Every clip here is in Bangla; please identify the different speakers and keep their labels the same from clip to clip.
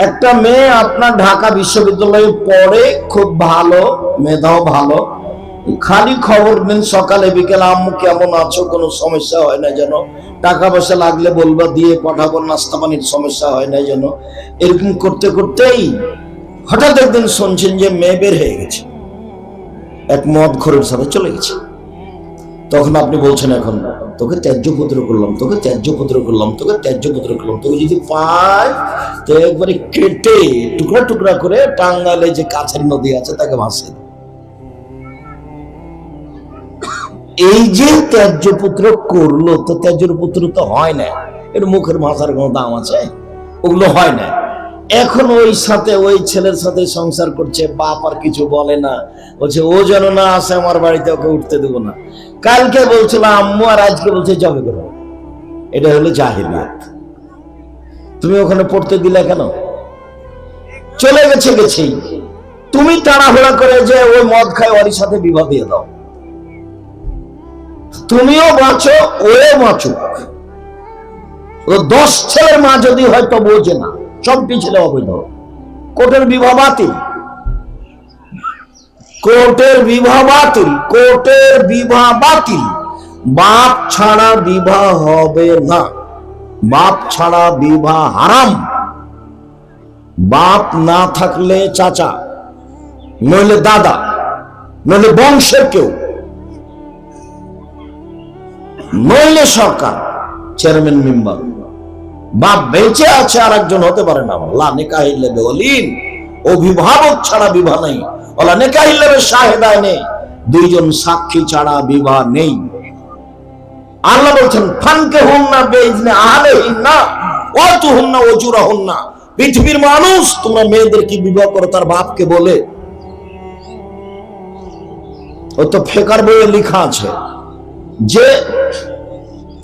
Speaker 1: একটা মেয়ে আপনার ঢাকা বিশ্ববিদ্যালয়ে পড়ে, খুব ভালো, মেধাও ভালো। খালি খবর দিন সকালে, বিকেলে, আম্মু কেমন আছো, কোনো সমস্যা হয় না যেন? টাকা পয়সা লাগলে বলবা, দিয়ে পাঠাবো, নাস্তা পানির সমস্যা হয় না যেন? এরকম করতে করতেই হঠাৎ একদিন শুনছেন যে মেয়ে বের হয়ে গেছে। এক মদ খোরের সাথে চলে গেছে। তখন আপনি বলছেন এখন তোকে ত্যায্য পুত্র করলাম, তোকে ত্যায্য পুত্র করলাম, তোকে ত্যায্য পুত্র করলাম, তোকে যদি পাই, তো একবারে কেটে টুকরা টুকরা করে টাঙ্গালে যে কাছের নদী আছে তাকে ভাসে এই যে ত্যায্য পুত্র করল, তো ত্যায্য পুত্র তো হয় না। এর মুখের ভাষার কোনো দাম আছে? ওগুলো হয় না। এখন ওই সাথে, ওই ছেলের সাথে সংসার করছে, বাপ আর কিছু বলে না। বলছে, ও যেন না আসে, আমার বাড়িতে ওকে উঠতে দেবো না। কালকে বলছিল, আম্মু আর আজকে বলছে, জবে করো। এটা হলো জাহিলিয়াত। তুমি ওখানে পড়তে দিলে কেন? চলে গেছে গেছেই। তুমি তাড়াহুড়া করে যে ওই মদ খায় ওর সাথে বিবাহ দিয়ে দাও। তুমিও বাঁচো, ওও বাঁচুক। ও দশ ছেলের মা যদি হয় হয়তো বোঝে না সবটি ছেলে অবৈধ কোর্টের বিবাহ বাতিল। কোর্টের বিবাহ বাতিল, কোর্টের বিবাহ বাতিল। বাপ ছাড়া বিবাহ হবে না। বাপ ছাড়া বিবাহ হারাম। বাপ না থাকলে চাচা, নইলে দাদা, নইলে বংশের কেউ, নইলে সরকার, চেয়ারম্যান মেম্বার। বাপ বেঁচে আছে আর একজন হতে পারে না। লা নিকাহিল্লে বেওলিন অভিভাবক ছাড়া বিবাহ নেই। ওলা নিকাহিল্লে শাহেদায় নেই। দুইজন সাক্ষী ছাড়া বিবাহ নেই। আল্লাহ বলছেন, ফানকে হন না বেজনে আহলে না অত হন না অজুরা হন না পৃথিবীর মানুষ, তোমরা মেয়েদেরকে বিবাহ করো, তার বাপকে বলে? ও তো ফেকার বইয়ে লেখা আছে যে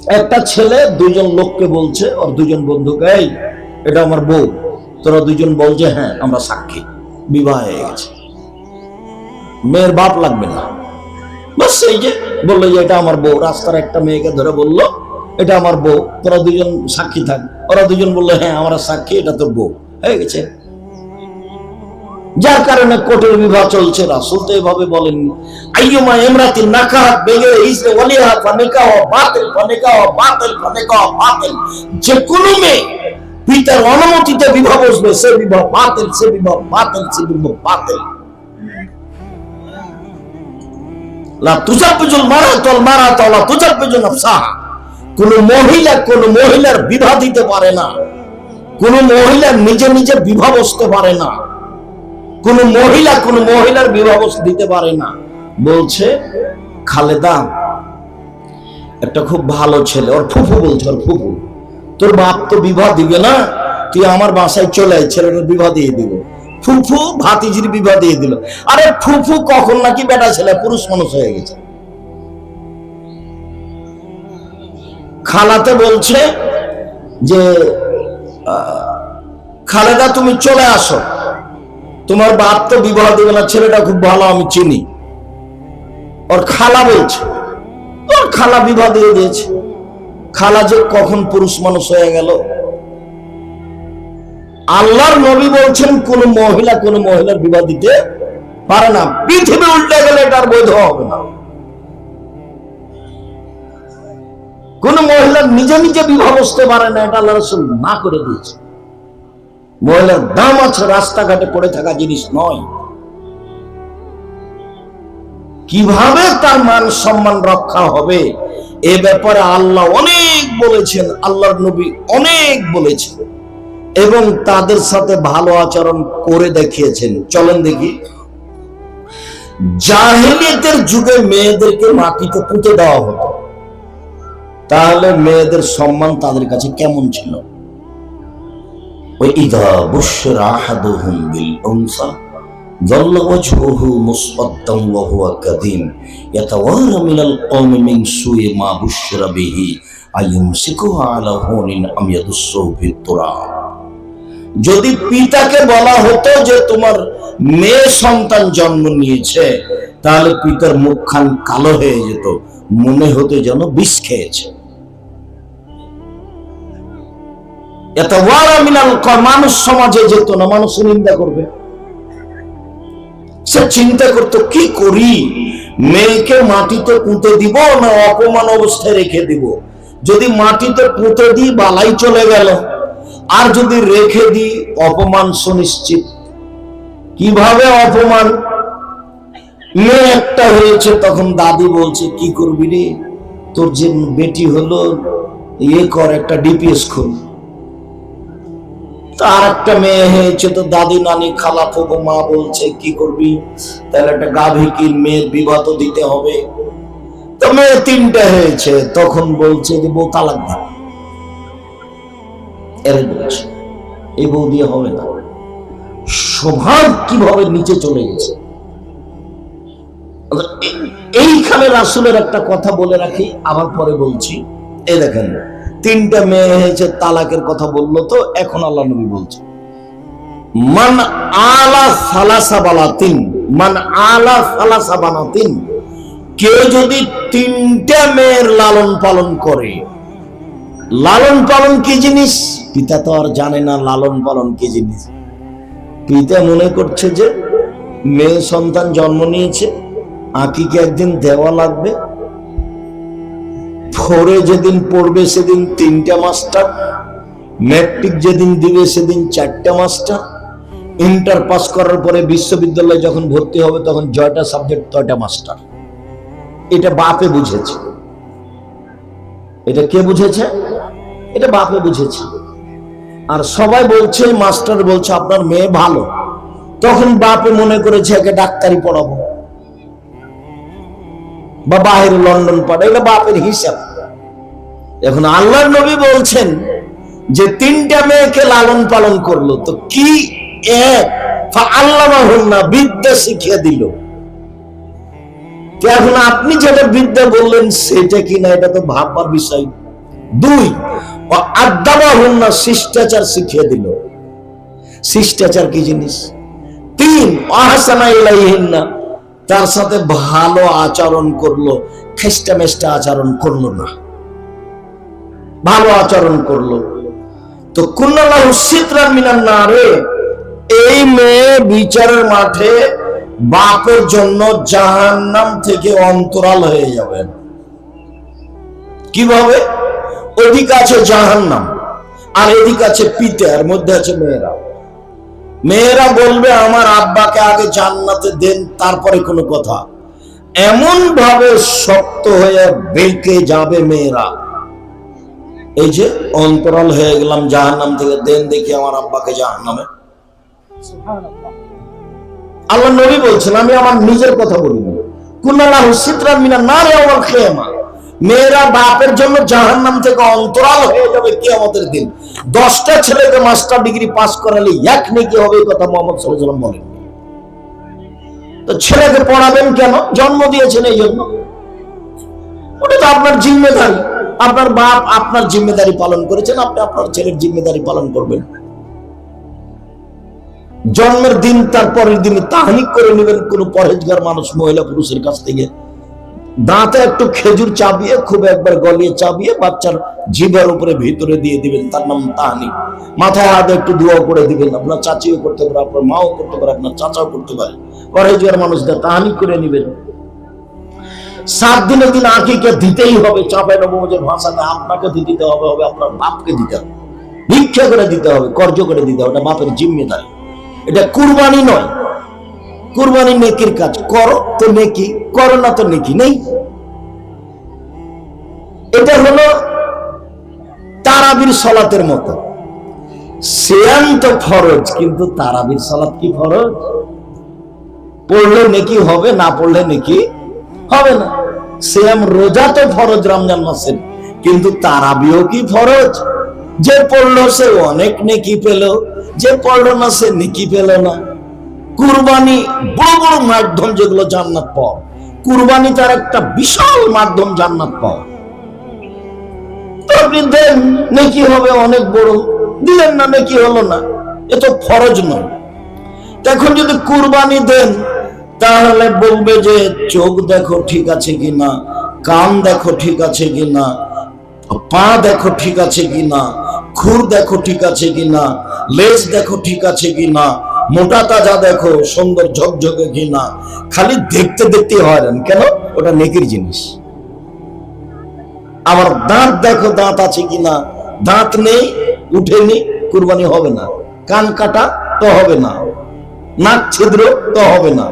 Speaker 1: একটা ছেলে দুইজন লোককে বলছে ওর দুজন বন্ধুকে, এই, এটা আমার বউ। তোরা দুজন যে হ্যাঁ আমরা সাক্ষী। বিবাহ হয়ে গেছে। মেয়ের বাপ লাগবে না। বাস এই যে বলল যে, এটা আমার বউ। রাস্তার একটা মেয়েকে ধরে বলল, এটা আমার বউ। তোরা দুজন সাক্ষী থাক। ওরা দুজন বলল হ্যাঁ আমরা সাক্ষী, এটা তোর বউ। হয়ে গেছে। যার কারণে কোর্টের বিবাহ চলছে। রাসূল তো এভাবে বলেন আইয়ুমা ইমরাতিন নাকাহাত বেগে ইসে ওয়ালিহা ফানিকাহ বাতিল ফানিকাহ বাতিল ফানিকাহ বাতিল। যে কোনো মেয়ে পিতার অনুমতিতে বিবাহ বসবে, সে বিবাহ বাতিল, সে বিবাহ বাতিল, সে বিবাহ বাতিল। কোন মহিলা কোন মহিলার বিবাহ দিতে পারে না। কোন মহিলা নিজে নিজে বিবাহ বসতে পারে না। কোন মহিলা কোন মহিলার বিবাহ দিতে পারে না। বলছে খালেদা, একটা খুব ভালো ছেলে, ওর ফুফু বলছে, ওর ফুফু। তোর বাপ তো বিবাহ দিবে না? তুই আমার বাসায় চলে আয়, ছেলেটার বিবাহ দিয়ে দিব। ফুফু ভাতিজির বিবাহ দিয়ে দিল। আরে ফুফু কখন নাকি বেটা ছেলে, পুরুষ মানুষ হয়ে গেছে। খালাতে বলছে যে খালেদা তুমি চলে আসো। তোমার বাপ তো বিবাহ দেবে না, ছেলেটা খুব ভালো, আমি চিনি। ওর খালা বলছে, ওর খালা বিবাহ দিয়ে দিয়েছে। খালা যে কখন পুরুষ মানুষ হয়ে গেল? আল্লাহর নবী বলছেন, কোন মহিলা কোন মহিলার বিবাহ দিতে পারে না। পৃথিবী উল্টে গেলে এটার বৈধ হবে না। কোন মহিলা নিজে নিজে বিবাহ বসতে পারে না, এটা আল্লাহ রসুল না করে দিয়েছে। মহিলার দাম আছে, রাস্তাঘাটে পড়ে থাকা জিনিস নয়। কীভাবে তার মান সম্মান রক্ষা হবে? এ ব্যাপারে আল্লাহ অনেক বলেছেন, আল্লাহর নবী অনেক বলেছেন এবং তাদের সাথে ভালো আচরণ করে দেখিয়েছেন। চলেন দেখি। জাহিলিয়াতের যুগে মেয়েদেরকে মাটিতে পুঁতে দেওয়া হতো। তাহলে মেয়েদের সম্মান তাদের কাছে কেমন ছিল? ওই ইদা বুশ রাহাদুহুম বিল উনসা। ظل وجهه مسودا وهو كظيم يتوارى من القوم من سوء ما بشر به أيمسكه على هون أم يدسه في التراب যদি পিতাকে বলা হতো যে তোমার মেয়ে সন্তান জন্ম নিয়েছে তাহলে পিতার মুখখান কালো হয়ে যেত মনে হতো যেন বিষ খেয়েছে এত ওয়ারা মিনাল ক- মানুষ সমাজে যেত না মানুষ নিন্দা করবে সে চিন্তা করতো, কি করি? মেয়েকে মাটিতে পুঁতে দিব না অপমান অবস্থায় রেখে দিব? যদি মাটিতে পুঁতে দিই, বালাই চলে গেল। আর যদি রেখে দিই, অপমান সুনিশ্চিত। কীভাবে অপমান? মেয়ে একটা হয়েছে, তখন দাদি বলছে, কি করবি রে? তোর যে বেটি হলো ইয়ে কর একটা ডিপিএস খোল। তার একটা মেয়ে হয়েছে তো, দাদি, নানি, খালা ফুকো মা বলছে, কি করবি? তাহলে একটা গাভী কিন, মেয়ের বিবাহ তো দিতে হবে। তো মেয়ে তিনটা হয়েছে, তখন বলছে যে বউ তালাক দাও এর বলছে এই বউ দিয়ে হবে না। স্বভাব কীভাবে নিচে চলে গেছে? এই- এইখানে রাসুলের একটা কথা বলে রাখি, আবার পরে বলছি। এই দেখেন তিনটা মেয়ে হয়েছে, তালাকের কথা বলল তো, এখন আল্লাহ নবী বলছে, মান আলা সালাসা বালাতিন, মান আলা সালাসা বানাতিন কেউ যদি তিনটা মেয়ের লালন পালন করে, লালন পালন কি জিনিস? পিতা তো আর জানে না লালন পালন কি জিনিস। পিতা মনে করছে যে, মেয়ে সন্তান জন্ম নিয়েছে, আকিকে একদিন দেওয়া লাগবে ফোরে যেদিন পড়বে সেদিন তিনটা মাস্টার, ম্যাট্রিক যেদিন দিবে সেদিন চারটা মাস্টার। ইন্টার পাস করার পরে বিশ্ববিদ্যালয়ে যখন ভর্তি হবে তখন জয়টা সাবজেক্ট তয়টা মাস্টার। এটা বাপে বুঝেছে। এটা কে বুঝেছে? এটা বাপে বুঝেছে। আর সবাই বলছে, মাস্টার বলছে, আপনার মেয়ে ভালো। তখন বাপে মনে করেছে, একে ডাক্তারি পড়াবো। বা বাইরে লন্ডন পড়ে, এটা বাপের হিসাব। এখন আল্লাহর নবী বলছেন যে তিনটা মেয়েকে লালন পালন করল। তো কি আল্লাহ বিদ্যা শিখিয়ে দিল। এখন আপনি যেটা বিদ্যা বললেন সেটা কি না, এটা তো ভাববার বিষয়। দুই শিষ্টাচার শিখিয়ে দিল। শিষ্টাচার কি জিনিস? তিন অহাসানা তার সাথে ভালো আচরণ করল। খেস্টা মেস্টা আচরণ করল না। ভালো আচরণ করল। তো কুন্নাল্লাহ সিতরান মিনান না এই মেয়ে বিচারের মাঠে বাপের জন্য জাহান্নাম থেকে অন্তরাল হয়ে যাবেন কীভাবে? ওদিকে আছে জাহান্নাম, আর এদিকে আছে পিতার মধ্যে আছে মেয়েরা। মেয়েরা বলবে, আমার আব্বাকে আগে জান্নাতে দেন, তারপরে কোনো কথা। এমন ভাবে শক্ত হয়ে বেঁকে যাবে মেয়েরা। এই যে অন্তরাল হয়ে গেলাম জাহান্নাম থেকে দেন দেখি আমার আব্বাকে জাহান্নামে। আল্লাহ নবী বলছেন আমি আমার নিজের কথা সিতরা মিনা খেমা মেয়েরা বাপের জন্য জাহান্নাম থেকে অন্তরাল হয়ে যাবে দিন। দশটা ছেলেকে মাস্টার ডিগ্রি পাস করালে এক নাকি হবে কথা মোহাম্মদ বলেন। তো ছেলেকে পড়াবেন কেন? জন্ম দিয়েছেন এই জন্য। ওটা তো আপনার জিম্মেদারি। আপনার বাপ আপনার জিম্মেদারি পালন করেছেন, আপনি আপনার ছেলের জিম্মেদারি পালন করবেন। জন্মের দিন, তার পরের দিনে তাহানিক করে নেবেন, কোন পরেজগার মানুষ, মহিলা পুরুষের কাছ থেকে। দাঁতে একটু খেজুর চাবিয়ে, খুব একবার গলিয়ে চাবিয়ে বাচ্চার জিভার উপরে ভিতরে দিয়ে দিবেন, তার নাম তাহানি মাথায় হাতে একটু দোয়া করে দিবেন, আপনার চাচিও করতে পারে, আপনার মাও করতে পারে, আপনার চাচাও করতে পারে। পরেজগার মানুষদের তাহানি করে নেবেন। সাত দিনের দিন আঁকিকে দিতেই হবে চাপাই নবমের ভাষাতে আপনাকে দিতে হবে হবে আপনার বাপকে দিতে হবে। ভিক্ষা করে দিতে হবে কর্য করে দিতে হবে, এটা বাপের জিম্মেদারি। এটা কুরবানি নয়। কুরবানি নেকির কাজ। করো তো নেকি, করো না তো নেকি, নেই। এটা হলো তারাবির সলাতের মতো। শ্যাম তো ফরজ, কিন্তু তারাবির সলাত কি ফরজ? পড়লে নেকি হবে, না পড়লে নেকি হবে না। শ্যাম রোজা তো ফরজ রমজান মাসের। কিন্তু তারাবিও কি ফরজ? যে পড়ল সে অনেক নেকি পেল, যে পড়ল না সে নেকি পেল না। কুরবানি বড় বড় মাধ্যম যেগুলো জান্নাত পাওয়া। কুরবানি তার একটা বিশাল মাধ্যম জান্নাত পাওয়া। দেন নেকি হবে অনেক বড়, দিলেন না নেকি হলো না। এ তো ফরজ নয়। এখন যদি কুরবানি দেন তাহলে বলবে যে চোখ দেখো ঠিক আছে কিনা, কান দেখো ঠিক আছে কিনা, পা দেখো ঠিক আছে কি না খুর দেখো ঠিক আছে কি না লেজ দেখো ঠিক আছে কি না মোটা তাজা দেখো, সুন্দর ঝকঝকে কি না খালি দেখতে দেখতে হয়রান। কেন? ওটা নেকির জিনিস। আবার দাঁত দেখো দাঁত আছে কিনা, দাঁত নেই, উঠেনি, কুরবানি হবে না। কান কাটা তো হবে না, নাক ছিদ্র তো হবে না।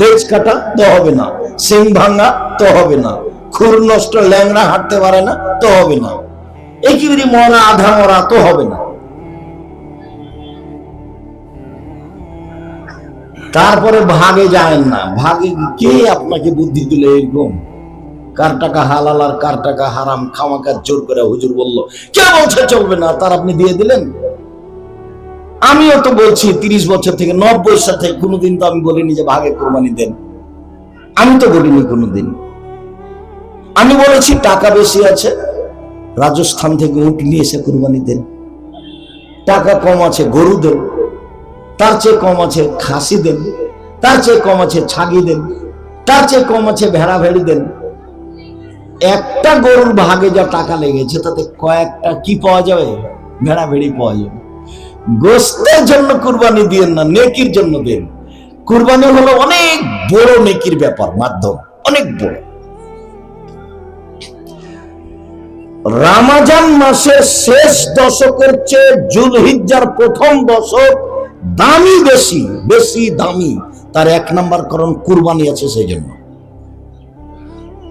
Speaker 1: লেজ কাটা তো হবে না, সিং ভাঙা তো হবে না, খুর নষ্ট ল্যাংড়া হাঁটতে পারে না তো হবে না একেবারে মরা, আধা মরা তো হবে না। তারপরে ভাগে যায় না, ভাগে কে আপনাকে বুদ্ধি দিলে এরকম? কার টাকা হালাল আর কার টাকা হারাম খামাকার জোর করে হুজুর বলল কে বলছে চলবে না? তার আপনি দিয়ে দিলেন? আমিও তো বলছি তিরিশ বছর থেকে, নব্বই সাল থেকে কোনোদিন তো আমি বলিনি যে ভাগে কোরবানি দেন। আমি তো বলিনি কোনোদিন। আমি বলেছি টাকা বেশি আছে, রাজস্থান থেকে উঠ নিয়ে এসে কোরবানি দেন। টাকা কম আছে, গরু দেন। তার চেয়ে কম আছে খাসি দেন। তার চেয়ে কম আছে ছাগি দেন। তার চেয়ে কম আছে ভেড়া ভেড়ি দেন। একটা গরুর ভাগে যা টাকা লেগেছে, তাতে কয়েকটা কি পাওয়া যাবে? ভেড়া ভেড়ি পাওয়া যাবে। গোস্তের জন্য কুরবানি দিয়েন না, নেকির জন্য দেন। কুরবানি হলো অনেক বড় নেকির ব্যাপার, মাধ্যম, অনেক বড়। রামাজান মাসের শেষ দশকের চেয়ে জুলহিজ্জার প্রথম দশক দামি বেশি বেশি দামি। তার এক নাম্বার কারণ কুরবানি আছে সেই জন্য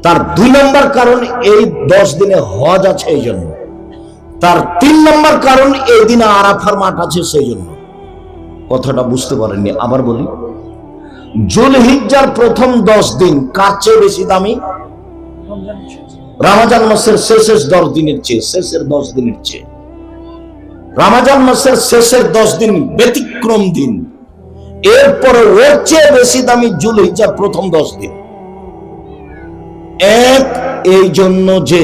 Speaker 1: তার দুই নম্বর কারণ এই দশ দিনে হজ আছে এই জন্য তার তিন নম্বর কারণ এই দিনে আরাফার মাঠ আছে সেই জন্য কথাটা বুঝতে পারেননি, আবার বলি। জুলহিজ্জার প্রথম দশ দিন কার চেয়ে বেশি দামি? রামাজান মাসের শেষের দশ দিনের চেয়ে, শেষের দশ দিনের চেয়ে। রামাজান মাসের শেষের দশ দিন ব্যতিক্রম দিন। এরপরে ওর চেয়ে বেশি দামি জুল হিজার প্রথম দশ দিন। এক এই জন্য যে,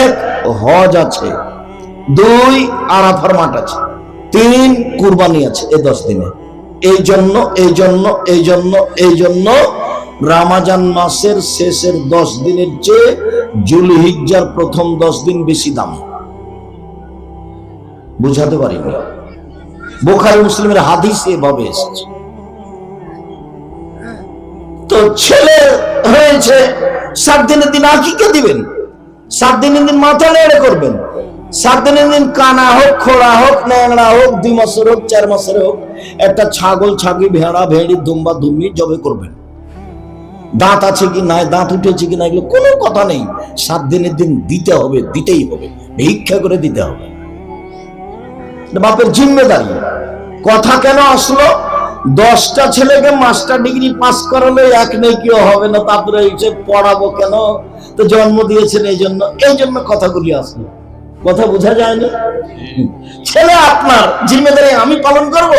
Speaker 1: এক হজ আছে, দুই আরাফার মাঠ আছে, তিন কুরবানি আছে এই দশ দিনে। এই জন্য এই জন্য এই জন্য এই জন্য রামাজান মাসের শেষের দশ দিনের চেয়ে জুলহিজ্জার প্রথম দশ দিন বেশি দাম। বুঝাতে পারিনি। বোখারি মুসলিমের হাদিস এভাবে এসেছে। তো ছেলে হয়েছে, সাত দিনের দিন আকিকে দিবেন? সাত দিনের দিন মাথা নেড়ে করবেন। সাত দিনের দিন কানা হোক, খোড়া হোক, ন্যাংড়া হোক, দুই মাসের হোক, চার মাসের হোক, একটা ছাগল ছাগি ভেড়া, ভেড়ি, দুম্বা, দুম্বি জবে করবেন। দাঁত আছে কি নাই, দাঁত উঠেছে কি না এগুলো কোনো কথা নেই। সাত দিনের দিন দিতে হবে, দিতেই হবে, ভিক্ষা করে দিতে হবে। বাপের জিম্মেদারি। কথা কেন আসলো? দশটা ছেলেকে মাস্টার ডিগ্রি পাস করালে এক নেই, কেউ হবে না, তারপরে পড়াবো কেন? তো জন্ম দিয়েছেন এই জন্য এই জন্য কথাগুলি আসলো। কথা বোঝা যায়নি? ছেলে আপনার, জিম্মেদারি আমি পালন করব?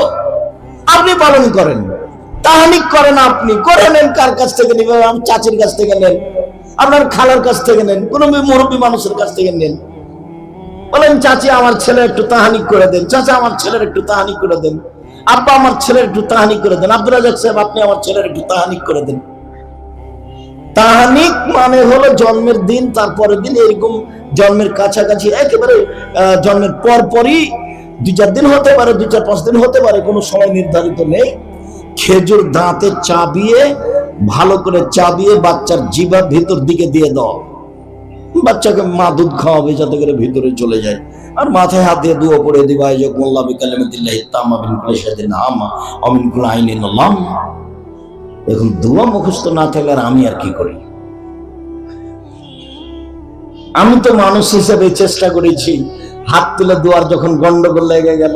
Speaker 1: আপনি পালন করেন। তাহানিক করেন আপনি, করে নেন কার কাছ থেকে নেবেন? চাচির কাছ থেকে নেন, আপনার খালার কাছ থেকে নেন, কোনো মুরব্বী মানুষের কাছ থেকে নেন। বলেন, চাচি, আমার ছেলে একটু তাহানিক করে দেন। চাচা, আমার ছেলের একটু তাহানিক করে দেন। আব্বা, আমার ছেলের একটু তাহানিক করে দেন। আব্দুল রাজাক সাহেব, আপনি আমার ছেলের একটু তাহানিক করে দেন। তাহানিক মানে হলো জন্মের দিন, তারপরের দিন এরকম জন্মের কাছাকাছি, একেবারে জন্মের পর পরই দুই চার দিন হতে পারে, দুই চার পাঁচ দিন হতে পারে, কোনো সময় নির্ধারিত নেই। খেজুর দাঁতে চাবিয়ে, ভালো করে চাবিয়ে বাচ্চার জিবা ভিতর দিকে দিয়ে দাও। বাচ্চাকে মা দুধ খাওয়াবে যাতে করে ভিতরে চলে যায়। আর মাথায় হাত দিয়ে দুয়া পড়ে দিবা, এই যে মোল্লা বিকালামিল্লাহ তামা বিন কুলাইশাদিন আমা অমিন কুল আইনিন লাম এখন দুয়া মুখস্থ না থাকলে আর আমি আর কি করি? আমি তো মানুষ হিসেবে চেষ্টা করেছি, হাত তুলে দুয়ার যখন গন্ডগোল লেগে গেল,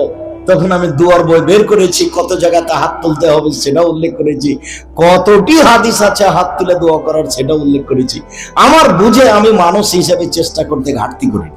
Speaker 1: তখন আমি দুয়ার বই বের করেছি, কত জায়গাতে হাত তুলতে হবে সেটা উল্লেখ করেছি, কতটি হাদিস আছে হাত তুলে দোয়া করার সেটা উল্লেখ করেছি। আমার বুঝে আমি মানুষ হিসেবে চেষ্টা করতে ঘাটতি করি